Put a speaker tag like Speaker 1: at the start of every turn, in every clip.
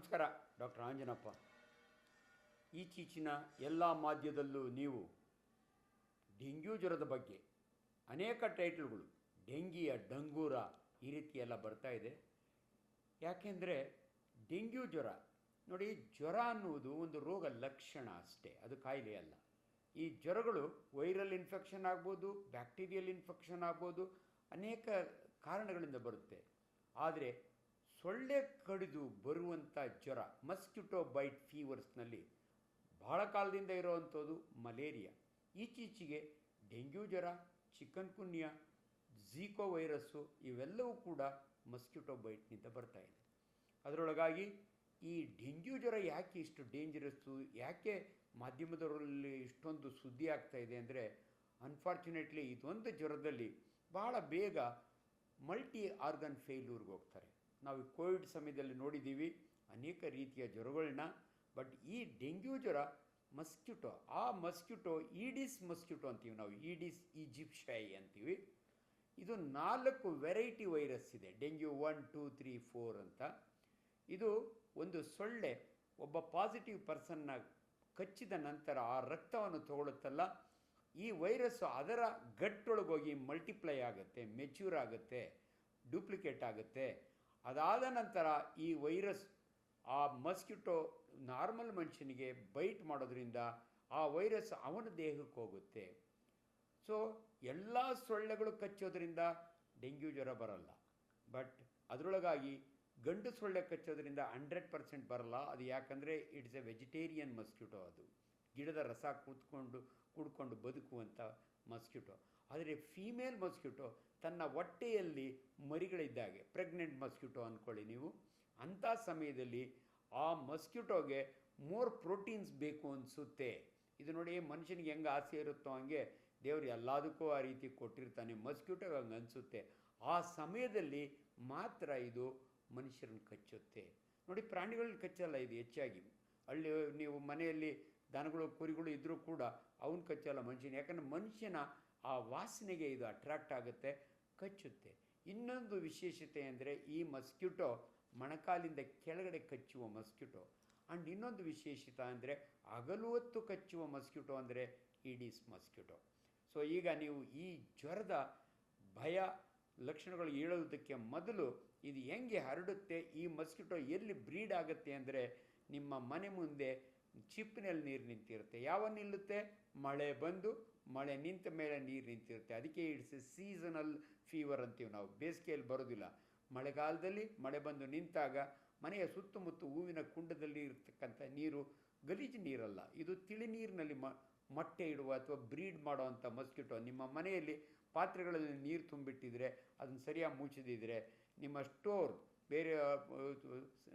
Speaker 1: ನಮಸ್ಕಾರ, ಡಾಕ್ಟರ್ ಆಂಜನಪ್ಪ. ಈಚೀಚಿನ ಎಲ್ಲ ಮಾಧ್ಯದಲ್ಲೂ ನೀವು ಡೆಂಗ್ಯೂ ಜ್ವರದ ಬಗ್ಗೆ ಅನೇಕ ಟೈಟಲ್ಗಳು, ಡೆಂಗಿಯ ಡಂಗೂರ ಈ ರೀತಿ ಎಲ್ಲ ಬರ್ತಾ ಇದೆ. ಯಾಕೆಂದರೆ ಡೆಂಗ್ಯೂ ಜ್ವರ, ನೋಡಿ ಜ್ವರ ಅನ್ನುವುದು ಒಂದು ರೋಗ ಲಕ್ಷಣ ಅಷ್ಟೇ, ಅದು ಕಾಯಿಲೆ ಅಲ್ಲ. ಈ ಜ್ವರಗಳು ವೈರಲ್ ಇನ್ಫೆಕ್ಷನ್ ಆಗ್ಬೋದು, ಬ್ಯಾಕ್ಟೀರಿಯಲ್ ಇನ್ಫೆಕ್ಷನ್ ಆಗ್ಬೋದು, ಅನೇಕ ಕಾರಣಗಳಿಂದ ಬರುತ್ತೆ. ಆದರೆ ಸೊಳ್ಳೆ ಕಡಿದು ಬರುವಂಥ ಜ್ವರ ಮಸ್ಕಿಟೋ ಬೈಟ್ ಫೀವರ್ಸ್ನಲ್ಲಿ ಬಹಳ ಕಾಲದಿಂದ ಇರೋವಂಥದ್ದು ಮಲೇರಿಯಾ. ಈಚೀಚೆಗೆ ಡೆಂಗ್ಯೂ ಜ್ವರ, ಚಿಕನ್ ಕುನ್ಯ ಝೀಕೋ ವೈರಸ್ಸು ಇವೆಲ್ಲವೂ ಕೂಡ ಮಸ್ಕಿಟೋ ಬೈಟ್ನಿಂದ ಬರ್ತಾ ಇದೆ. ಅದರೊಳಗಾಗಿ ಈ ಡೆಂಗ್ಯೂ ಜ್ವರ ಯಾಕೆ ಇಷ್ಟು ಡೇಂಜರಸ್ಸು ಯಾಕೆ ಮಾಧ್ಯಮದವರಲ್ಲಿ ಇಷ್ಟೊಂದು ಸುದ್ದಿ ಆಗ್ತಾ ಇದೆ ಅಂದರೆ ಅನ್ಫಾರ್ಚುನೇಟ್ಲಿ ಇದೊಂದು ಜ್ವರದಲ್ಲಿ ಬಹಳ ಬೇಗ ಮಲ್ಟಿ ಆರ್ಗನ್ ಫೇಲ್ಯೂರ್ಗೆ ಹೋಗ್ತಾರೆ. ನಾವು ಕೋವಿಡ್ ಸಮಯದಲ್ಲಿ ನೋಡಿದ್ದೀವಿ ಅನೇಕ ರೀತಿಯ ಜ್ವರಗಳನ್ನ, ಬಟ್ ಈ ಡೆಂಗ್ಯೂ ಜ್ವರ ಮಸ್ಕ್ಯುಟೋ ಆ ಮಸ್ಕಿಟೋ, ಈಡಿಸ್ ಮಸ್ಕ್ಯುಟೋ ಅಂತೀವಿ ನಾವು, ಈಡಿಸ್ ಈಜಿಪ್ಷೈ ಅಂತೀವಿ. ಇದು ನಾಲ್ಕು ವೆರೈಟಿ ವೈರಸ್ ಇದೆ, dengue one, two, three, four ಅಂತ. ಇದು ಒಂದು ಸೊಳ್ಳೆ ಒಬ್ಬ ಪಾಸಿಟಿವ್ ಪರ್ಸನ್ನ ಕಚ್ಚಿದ ನಂತರ ಆ ರಕ್ತವನ್ನು ತಗೊಳುತ್ತಲ್ಲ ಈ ವೈರಸ್ಸು ಅದರ ಗಟ್ಟೊಳಗೋಗಿ ಮಲ್ಟಿಪ್ಲೈ ಆಗುತ್ತೆ, ಮೆಚ್ಯೂರ್ ಆಗುತ್ತೆ, ಡೂಪ್ಲಿಕೇಟ್ ಆಗುತ್ತೆ ಅದಾದ ನಂತರ ಈ ವೈರಸ್ ಆ ಮಸ್ಕಿಟೋ ನಾರ್ಮಲ್ ಮನುಷ್ಯನಿಗೆ ಬೈಟ್ ಮಾಡೋದ್ರಿಂದ ಆ ವೈರಸ್ ಅವನ ದೇಹಕ್ಕೆ ಹೋಗುತ್ತೆ. ಸೊ ಎಲ್ಲ ಸೊಳ್ಳೆಗಳು ಕಚ್ಚೋದ್ರಿಂದ ಡೆಂಗ್ಯೂ ಜ್ವರ ಬರಲ್ಲ. ಬಟ್ ಅದರೊಳಗಾಗಿ ಗಂಡು ಸೊಳ್ಳೆ ಕಚ್ಚೋದ್ರಿಂದ ಹಂಡ್ರೆಡ್ ಪರ್ಸೆಂಟ್ ಬರಲ್ಲ. ಅದು ಯಾಕಂದರೆ ಇಟ್ಸ್ ಎ ವೆಜಿಟೇರಿಯನ್ ಮಸ್ಕಿಟೋ ಅದು. ಗಿಡದ ರಸ ಕೂತ್ಕೊಂಡು, ಕುಡ್ಕೊಂಡು ಬದುಕುವಂಥ ಮಸ್ಕಿಟೋ ಆದರೆ ಫೀಮೇಲ್ ಮಸ್ಕಿಟೋ ತನ್ನ ಹೊಟ್ಟೆಯಲ್ಲಿ ಮರಿಗಳಿದ್ದಾಗೆ. ಪ್ರೆಗ್ನೆಂಟ್ ಮಸ್ಕಿಟೋ ಅಂದ್ಕೊಳ್ಳಿ ನೀವು. ಅಂಥ ಸಮಯದಲ್ಲಿ ಆ ಮಸ್ಕಿಟೋಗೆ ಮೋರ್ ಪ್ರೋಟೀನ್ಸ್ ಬೇಕು ಅನಿಸುತ್ತೆ. ಇದು ನೋಡಿ ಮನುಷ್ಯನಿಗೆ ಹೆಂಗೆ ಆಸೆ ಇರುತ್ತೋ ಹಂಗೆ ದೇವರು ಎಲ್ಲದಕ್ಕೂ ಆ ರೀತಿ ಕೊಟ್ಟಿರ್ತಾನೆ. ಮಸ್ಕ್ಯೂಟೋ ಹಂಗೆ ಅನಿಸುತ್ತೆ. ಆ ಸಮಯದಲ್ಲಿ ಮಾತ್ರ ಇದು ಮನುಷ್ಯರನ್ನು ಕಚ್ಚುತ್ತೆ. ನೋಡಿ ಪ್ರಾಣಿಗಳನ್ನ ಕಚ್ಚಲ್ಲ ಇದು ಹೆಚ್ಚಾಗಿ. ಹಳ್ಳಿ ನೀವು ಮನೆಯಲ್ಲಿ ದನಗಳು, ಕುರಿಗಳು ಇದ್ದರೂ ಕೂಡ ಅವನು ಕಚ್ಚಲ್ಲ ಮನುಷ್ಯನ. ಯಾಕಂದರೆ ಮನುಷ್ಯನ ಆ ವಾಸನೆಗೆ ಇದು ಅಟ್ರಾಕ್ಟ್ ಆಗುತ್ತೆ. ಕಚ್ಚುತ್ತೆ. ಇನ್ನೊಂದು ವಿಶೇಷತೆ ಅಂದರೆ ಈ ಮಸ್ಕಿಟೋ ಮೊಣಕಾಲಿಂದ ಕೆಳಗಡೆ ಕಚ್ಚುವ ಮಸ್ಕಿಟೋ ಆ್ಯಂಡ್ ಇನ್ನೊಂದು ವಿಶೇಷತೆ ಅಂದರೆ ಹಗಲು ಹೊತ್ತು ಕಚ್ಚುವ ಮಸ್ಕಿಟೋ ಅಂದರೆ ಈಡೀಸ್ ಮಸ್ಕಿಟೋ ಸೊ ಈಗ ನೀವು ಈ ಜ್ವರದ ಭಯ ಲಕ್ಷಣಗಳು ಹೇಳೋದಕ್ಕೆ ಮೊದಲು ಇದು ಹೆಂಗೆ ಹರಡುತ್ತೆ, ಈ ಮಸ್ಕಿಟೋ ಎಲ್ಲಿ ಬ್ರೀಡ್ ಆಗುತ್ತೆ ಅಂದರೆ ನಿಮ್ಮ ಮನೆ ಮುಂದೆ ಚಿಪ್ಪಿನಲ್ಲಿ ನೀರು ನಿಂತಿರುತ್ತೆ. ಯಾವ ನಿಲ್ಲುತ್ತೆ? ಮಳೆ ಬಂದು ಮಳೆ ನಿಂತ ಮೇಲೆ ನೀರು ನಿಂತಿರುತ್ತೆ. ಅದಕ್ಕೆ ಇಟ್ಸ್ ಸೀಸನಲ್ ಫೀವರ್ ಅಂತೀವಿ ನಾವು. ಬೇಸಿಗೆಯಲ್ಲಿ ಬರೋದಿಲ್ಲ. ಮಳೆಗಾಲದಲ್ಲಿ ಮಳೆ ಬಂದು ನಿಂತಾಗ ಮನೆಯ ಸುತ್ತಮುತ್ತ ಹೂವಿನ ಕುಂಡದಲ್ಲಿ ಇರತಕ್ಕಂಥ ನೀರು ಗಲೀಜು ನೀರಲ್ಲ. ಇದು ತಿಳಿ ನೀರಿನಲ್ಲಿ ಮೊಟ್ಟೆ ಇಡುವ ಅಥವಾ ಬ್ರೀಡ್ ಮಾಡುವಂಥ ಮಸ್ಕಿಟೋ. ನಿಮ್ಮ ಮನೆಯಲ್ಲಿ ಪಾತ್ರೆಗಳಲ್ಲಿ ನೀರು ತುಂಬಿಟ್ಟಿದ್ರೆ ಅದನ್ನು ಸರಿಯಾಗಿ ಮುಚ್ಚದಿದ್ರೆ ನಿಮ್ಮ ಸ್ಟೋರ್ ಬೇರೆ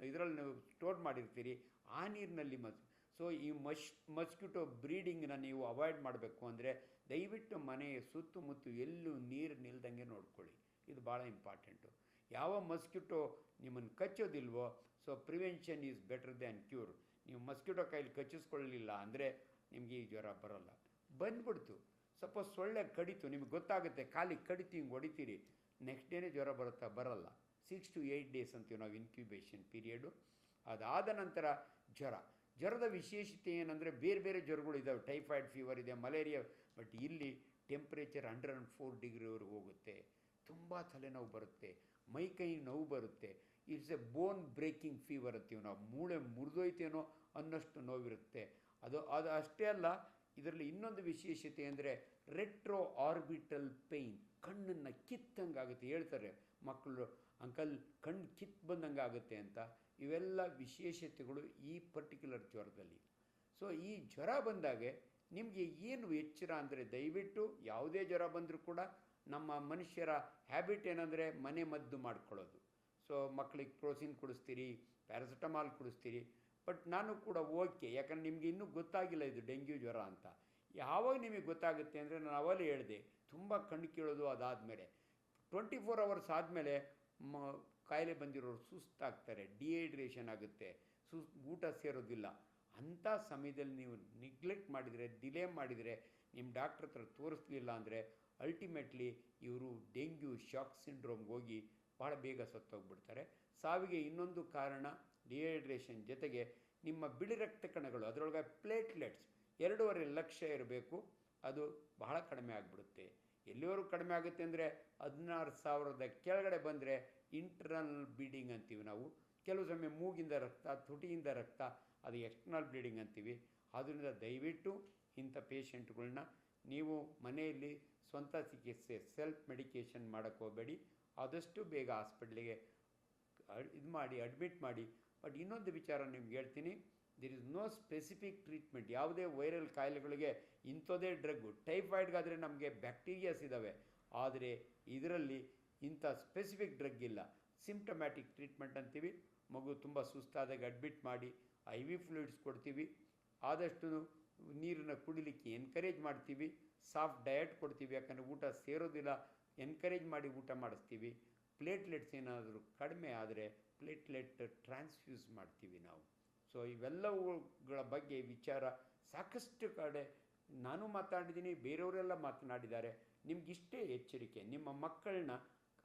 Speaker 1: ಇದರಲ್ಲಿ ನೀವು ಸ್ಟೋರ್ ಮಾಡಿರ್ತೀರಿ. ಆ ನೀರಿನಲ್ಲಿ ಮಸ್ ಸೊ ಈ ಮಶ್, ಮಸ್ಕಿಟೋ ಬ್ರೀಡಿಂಗ್ನ ನೀವು ಅವಾಯ್ಡ್ ಮಾಡಬೇಕು ಅಂದರೆ ದಯವಿಟ್ಟು ಮನೆಯ ಸುತ್ತಮುತ್ತ ಎಲ್ಲೂ ನೀರು ನಿಲ್ದಂಗೆ ನೋಡ್ಕೊಳ್ಳಿ. ಇದು ಭಾಳ ಇಂಪಾರ್ಟೆಂಟು. ಯಾವ ಮಸ್ಕಿಟೋ ನಿಮ್ಮನ್ನು ಕಚ್ಚೋದಿಲ್ವೋ, so prevention is better than cure. ನೀವು ಮಸ್ಕಿಟೋ ಕೈಲಿ ಕಚ್ಚಿಸ್ಕೊಳ್ಳಲಿಲ್ಲ ಅಂದರೆ ನಿಮಗೆ ಈ ಜ್ವರ ಬರೋಲ್ಲ. ಬಂದ್ಬಿಡ್ತು. ಸಪೋಸ್ ಸೊಳ್ಳೆ ಕಡಿತು, ನಿಮಗೆ ಗೊತ್ತಾಗುತ್ತೆ ಖಾಲಿ ಕಡಿತು, ಹಿಂಗೆ ಹೊಡಿತೀರಿ. ನೆಕ್ಸ್ಟ್ ಡೇನೇ ಜ್ವರ ಬರುತ್ತಾ ಬರಲ್ಲ. ಸಿಕ್ಸ್ ಟು ಏಯ್ಟ್ ಡೇಸ್ ಅಂತೀವಿ ನಾವು ಇನ್ಕ್ಯುಬೇಷನ್ ಪೀರಿಯಡು. ಅದಾದ ನಂತರ ಜ್ವರ. ಜ್ವರದ ವಿಶೇಷತೆ ಏನಂದರೆ ಬೇರೆ ಬೇರೆ ಜ್ವರಗಳು ಇದ್ದಾವೆ ಟೈಫಾಯ್ಡ್ ಫೀವರ್ ಇದೆ, ಮಲೇರಿಯಾ ಬಟ್ ಇಲ್ಲಿ ಟೆಂಪ್ರೇಚರ್ ಹಂಡ್ರೆಡ್ ಆ್ಯಂಡ್ ಫೋರ್ ಡಿಗ್ರಿವರೆಗೆ ಹೋಗುತ್ತೆ. ತುಂಬ ತಲೆನೋವು ಬರುತ್ತೆ. ಮೈ ಕೈ ನೋವು ಬರುತ್ತೆ. It's a bone breaking fever ಅಂತೀವಿ ನಾವು. ಮೂಳೆ ಮುರಿದೋಯ್ತೇನೋ ಅನ್ನಷ್ಟು ನೋವಿರುತ್ತೆ. ಅದು ಅದು ಅಷ್ಟೇ ಅಲ್ಲ, ಇದರಲ್ಲಿ ಇನ್ನೊಂದು ವಿಶೇಷತೆ ಅಂದರೆ ರೆಟ್ರೋ ಆರ್ಬಿಟಲ್ ಪೇಯ್ನ್ ಕಿತ್ತಂಗೆ ಆಗುತ್ತೆ ಹೇಳ್ತಾರೆ ಮಕ್ಕಳು ಅಂಕಲ್, ಕಣ್ಣು ಕಿತ್ತು ಬಂದಂಗೆ ಆಗುತ್ತೆ ಅಂತ. ಇವೆಲ್ಲ ವಿಶೇಷತೆಗಳು ಈ ಪರ್ಟಿಕ್ಯುಲರ್ ಜ್ವರದಲ್ಲಿ. ಸೊ, ಈ ಜ್ವರ ಬಂದಾಗೆ ನಿಮಗೆ ಏನು ಎಚ್ಚರ ಅಂದರೆ ದಯವಿಟ್ಟು ಯಾವುದೇ ಜ್ವರ ಬಂದರೂ ಕೂಡ ನಮ್ಮ ಮನುಷ್ಯರ ಹ್ಯಾಬಿಟ್ ಏನಂದರೆ ಮನೆ ಮದ್ದು ಮಾಡ್ಕೊಳ್ಳೋದು. ಸೊ ಮಕ್ಕಳಿಗೆ ಪ್ರೋಸಿನ್ ಕುಡಿಸ್ತೀರಿ, ಪ್ಯಾರಾಸಿಟಮಾಲ್ ಕುಡಿಸ್ತೀರಿ, ಬಟ್ ನಾನು ಕೂಡ ಓಕೆ. ಯಾಕಂದ್ರೆ ನಿಮಗೆ ಇನ್ನೂ ಗೊತ್ತಾಗಿಲ್ಲ ಇದು ಡೆಂಗ್ಯೂ ಜ್ವರ ಅಂತ. ಯಾವಾಗ ನಿಮಗೆ ಗೊತ್ತಾಗುತ್ತೆ ಅಂದರೆ ನಾನು ಅವಲೇ ಹೇಳಿದೆ, ತುಂಬ ಕಣ್ಣು ಕೀಳೋದು ಅದಾದಮೇಲೆ. ಟ್ವೆಂಟಿ ಫೋರ್ ಅವರ್ಸ್ ಆದಮೇಲೆ ಮ, ಕಾಯಿಲೆ ಬಂದಿರೋರು ಸುಸ್ತಾಗ್ತಾರೆ ಡಿಹೈಡ್ರೇಷನ್ ಆಗುತ್ತೆ, ಸುಸ್, ಊಟ ಸೇರೋದಿಲ್ಲ. ಅಂಥ ಸಮಯದಲ್ಲಿ ನೀವು ನಿಗ್ಲೆಕ್ಟ್ ಮಾಡಿದರೆ ಡಿಲೇ ಮಾಡಿದರೆ ನಿಮ್ಮ ಡಾಕ್ಟ್ರ್ ಹತ್ರ ತೋರಿಸ್ಲಿಲ್ಲ ಅಂದರೆ ಅಲ್ಟಿಮೇಟ್ಲಿ ಇವರು ಡೆಂಗ್ಯೂ ಶಾಕ್ ಸಿಂಡ್ರೋಮ್ಗೆ ಹೋಗಿ ಭಾಳ ಬೇಗ ಸತ್ತೋಗ್ಬಿಡ್ತಾರೆ. ಸಾವಿಗೆ ಇನ್ನೊಂದು ಕಾರಣ ಡಿಹೈಡ್ರೇಷನ್ ಜೊತೆಗೆ ನಿಮ್ಮ ಬಿಳಿ ರಕ್ತ ಕಣಗಳು, ಅದರೊಳಗೆ ಪ್ಲೇಟ್ಲೆಟ್ಸ್ ಎರಡೂವರೆ ಲಕ್ಷ ಇರಬೇಕು, ಅದು ಬಹಳ ಕಡಿಮೆ ಆಗಿಬಿಡುತ್ತೆ. ಎಲ್ಲಿವರೆಗೂ ಕಡಿಮೆ ಆಗುತ್ತೆ ಅಂದರೆ ಹದಿನಾರು ಸಾವಿರದ ಕೆಳಗಡೆ ಬಂದರೆ ಇಂಟರ್ನಲ್ ಬ್ಲೀಡಿಂಗ್ ಅಂತೀವಿ ನಾವು. ಕೆಲವು ಸಮಯ ಮೂಗಿಂದ ರಕ್ತ, ತುಟಿಯಿಂದ ರಕ್ತ, ಅದು ಎಕ್ಸ್ಟರ್ನಲ್ ಬ್ಲೀಡಿಂಗ್ ಅಂತೀವಿ. ಆದ್ದರಿಂದ ದಯವಿಟ್ಟು ಇಂಥ ಪೇಷಂಟ್ಗಳನ್ನ ನೀವು ಮನೆಯಲ್ಲಿ ಸ್ವಂತ ಚಿಕಿತ್ಸೆ, ಸೆಲ್ಫ್ ಮೆಡಿಕೇಷನ್ ಮಾಡೋಕ್ಕೆ ಹೋಗಬೇಡಿ. ಆದಷ್ಟು ಬೇಗ ಹಾಸ್ಪಿಟ್ಲಿಗೆ ಇದು ಮಾಡಿ, ಅಡ್ಮಿಟ್ ಮಾಡಿ. ಬಟ್ ಇನ್ನೊಂದು ವಿಚಾರ ನಿಮ್ಗೆ ಹೇಳ್ತೀನಿ. There is no specific treatment ಯಾವುದೇ ವೈರಲ್ ಕಾಯಿಲೆಗಳಿಗೆ ಇಂಥದೇ ಡ್ರಗ್ಗು ಟೈಫಾಯ್ಡ್ಗಾದರೆ ನಮಗೆ ಬ್ಯಾಕ್ಟೀರಿಯಾಸ್ ಇದ್ದಾವೆ ಆದರೆ ಇದರಲ್ಲಿ ಇಂಥ ಸ್ಪೆಸಿಫಿಕ್ ಡ್ರಗ್ ಇಲ್ಲ. ಸಿಂಪ್ಟಮ್ಯಾಟಿಕ್ ಟ್ರೀಟ್ಮೆಂಟ್ ಅಂತೀವಿ. ಮಗು ತುಂಬ ಸುಸ್ತಾದಾಗ ಅಡ್ಮಿಟ್ ಮಾಡಿ ಐ ವಿ ಫ್ಲೂಯಿಡ್ಸ್ ಕೊಡ್ತೀವಿ. ಆದಷ್ಟು ನೀರನ್ನು ಕುಡಿಲಿಕ್ಕೆ ಎನ್ಕರೇಜ್ ಮಾಡ್ತೀವಿ. ಸಾಫ್ಟ್ ಡಯಟ್ ಕೊಡ್ತೀವಿ. ಯಾಕಂದರೆ ಊಟ ಸೇರೋದಿಲ್ಲ. ಎನ್ಕರೇಜ್ ಮಾಡಿ ಊಟ ಮಾಡಿಸ್ತೀವಿ. ಪ್ಲೇಟ್ಲೆಟ್ಸ್ ಏನಾದರೂ ಕಡಿಮೆ ಆದರೆ ಪ್ಲೇಟ್ಲೆಟ್ ಟ್ರಾನ್ಸ್ಫ್ಯೂಸ್ ಮಾಡ್ತೀವಿ ನಾವು. ಸೊ ಇವೆಲ್ಲವುಗಳ ಬಗ್ಗೆ ವಿಚಾರ ಸಾಕಷ್ಟು ಕಡೆ ನಾನು ಮಾತಾಡಿದ್ದೀನಿ, ಬೇರೆಯವರೆಲ್ಲ ಮಾತನಾಡಿದ್ದಾರೆ. ನಿಮಗಿಷ್ಟೇ ಎಚ್ಚರಿಕೆ, ನಿಮ್ಮ ಮಕ್ಕಳನ್ನ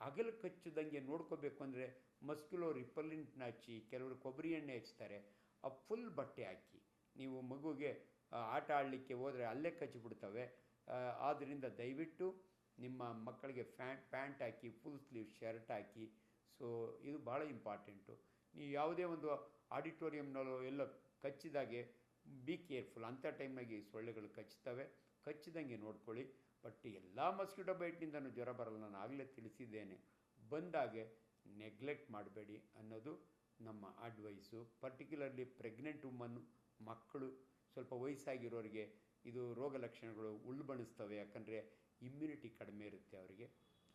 Speaker 1: ಅಗಲು ಕಚ್ಚದಂಗೆ ನೋಡ್ಕೋಬೇಕು ಅಂದರೆ ಮಸ್ಕ್ಯುಲೋ ರಿಪಲ್ಲಿಂಟ್ನ ಹಚ್ಚಿ ಕೆಲವರು ಕೊಬ್ಬರಿ ಎಣ್ಣೆ ಹಚ್ತಾರೆ, ಆ ಫುಲ್ ಬಟ್ಟೆ ಹಾಕಿ. ನೀವು ಮಗುಗೆ ಆಟ ಆಡಲಿಕ್ಕೆ ಹೋದರೆ ಅಲ್ಲೇ ಕಚ್ಚಿಬಿಡ್ತವೆ ಆದ್ದರಿಂದ ದಯವಿಟ್ಟು ನಿಮ್ಮ ಮಕ್ಕಳಿಗೆ ಫ್ಯಾನ್ ಪ್ಯಾಂಟ್ ಹಾಕಿ, ಫುಲ್ ಸ್ಲೀವ್ ಶರ್ಟ್ ಹಾಕಿ. ಸೊ ಇದು ಭಾಳ ಇಂಪಾರ್ಟೆಂಟು. ನೀವು ಯಾವುದೇ ಒಂದು ಆಡಿಟೋರಿಯಂನಲ್ಲೋ ಎಲ್ಲ ಕಚ್ಚಿದಾಗೆ ಬಿ ಕೇರ್ಫುಲ್ ಅಂಥ ಟೈಮಾಗಿ ಸೊಳ್ಳೆಗಳು ಕಚ್ತವೆ. ಕಚ್ಚಿದಂಗೆ ನೋಡ್ಕೊಳ್ಳಿ. ಬಟ್ ಎಲ್ಲ ಮಸ್ಕಿಟೋ ಬೈಟ್ನಿಂದನೂ ಜ್ವರ ಬರಲ್ಲ. ನಾನು ಆಗಲೇ ತಿಳಿಸಿದ್ದೇನೆ. ಬಂದಾಗೆ ನೆಗ್ಲೆಕ್ಟ್ ಮಾಡಬೇಡಿ ಅನ್ನೋದು ನಮ್ಮ ಅಡ್ವೈಸು ಪರ್ಟಿಕ್ಯುಲರ್ಲಿ ಪ್ರೆಗ್ನೆಂಟ್ ವುಮನ್ನು ಮಕ್ಕಳು, ಸ್ವಲ್ಪ ವಯಸ್ಸಾಗಿರೋರಿಗೆ ಇದು ರೋಗ ಲಕ್ಷಣಗಳು ಉಳ್ಬಣಿಸ್ತವೆ. ಯಾಕಂದರೆ ಇಮ್ಯುನಿಟಿ ಕಡಿಮೆ ಇರುತ್ತೆ ಅವರಿಗೆ.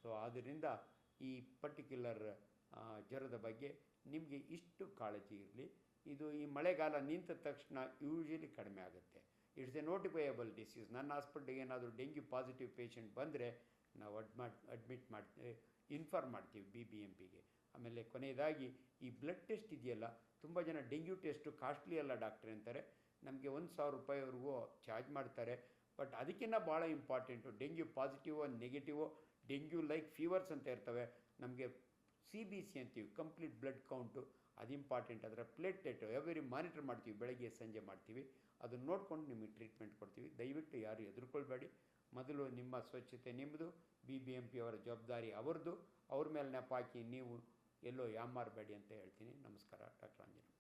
Speaker 1: ಸೊ ಆದ್ದರಿಂದ ಈ ಪರ್ಟಿಕ್ಯುಲರ್ ಜ್ವರದ ಬಗ್ಗೆ ನಿಮಗೆ ಇಷ್ಟು ಕಾಳಜಿ ಇರಲಿ. ಇದು ಈ ಮಳೆಗಾಲ ನಿಂತ ತಕ್ಷಣ ಯೂಶಲಿ ಕಡಿಮೆ ಆಗುತ್ತೆ. ಇಟ್ಸ್ ಎ ನೋಟಿಫೈಯಬಲ್ ಡಿಸೀಸ್ ನನ್ನ ಹಾಸ್ಪಿಟ್ಲಿಗೆ ಏನಾದರೂ ಡೆಂಗ್ಯೂ ಪಾಸಿಟಿವ್ ಪೇಷಂಟ್ ಬಂದರೆ ನಾವು ಅಡ್ಮಾಟ್ ಅಡ್ಮಿಟ್ ಮಾಡಿ ಇನ್ಫಾರ್ಮ್ ಮಾಡ್ತೀವಿ ಬಿ ಬಿ ಎಂ ಪಿಗೆ ಆಮೇಲೆ ಕೊನೆಯದಾಗಿ ಈ ಬ್ಲಡ್ ಟೆಸ್ಟ್ ಇದೆಯಲ್ಲ, ತುಂಬ ಜನ ಡೆಂಗ್ಯೂ ಟೆಸ್ಟು ಕಾಸ್ಟ್ಲಿ ಅಲ್ಲ ಡಾಕ್ಟ್ರೆ ಅಂತಾರೆ. ನಮಗೆ ಒಂದು ಸಾವಿರ ರೂಪಾಯಿವರೆಗೂ ಚಾರ್ಜ್ ಮಾಡ್ತಾರೆ. ಬಟ್ ಅದಕ್ಕಿಂತ ಭಾಳ ಇಂಪಾರ್ಟೆಂಟು ಡೆಂಗ್ಯೂ ಪಾಸಿಟಿವೋ ನೆಗೆಟಿವೋ ಡೆಂಗ್ಯೂ ಲೈಕ್ ಫೀವರ್ಸ್ ಅಂತ ಇರ್ತವೆ. ನಮಗೆ ಸಿ ಬಿ ಸಿ ಅಂತೀವಿ ಕಂಪ್ಲೀಟ್ ಬ್ಲಡ್ ಕೌಂಟು ಅದು ಇಂಪಾರ್ಟೆಂಟ್ ಅದರ ಪ್ಲೇಟ್ಲೆಟ್ ಎವರಿ ಮಾನಿಟರ್ ಮಾಡ್ತೀವಿ, ಬೆಳಗ್ಗೆ, ಸಂಜೆ ಮಾಡ್ತೀವಿ. ಅದನ್ನು ನೋಡ್ಕೊಂಡು ನಿಮಗೆ ಟ್ರೀಟ್ಮೆಂಟ್ ಕೊಡ್ತೀವಿ. ದಯವಿಟ್ಟು ಯಾರು ಎದುರುಕೊಳ್ಬೇಡಿ. ಮೊದಲು ನಿಮ್ಮ ಸ್ವಚ್ಛತೆ ನಿಮ್ಮದು ಬಿ ಬಿ ಎಂ ಪಿ ಅವರ ಜವಾಬ್ದಾರಿ ಅವ್ರದ್ದು. ಅವ್ರ ಮೇಲೆ ನೆಪಾಕಿ ನೀವು ಎಲ್ಲೋ ಯಾಮಾರಬೇಡಿ ಅಂತ ಹೇಳ್ತೀನಿ. ನಮಸ್ಕಾರ, ಡಾಕ್ಟರ್ ಅಂಜನ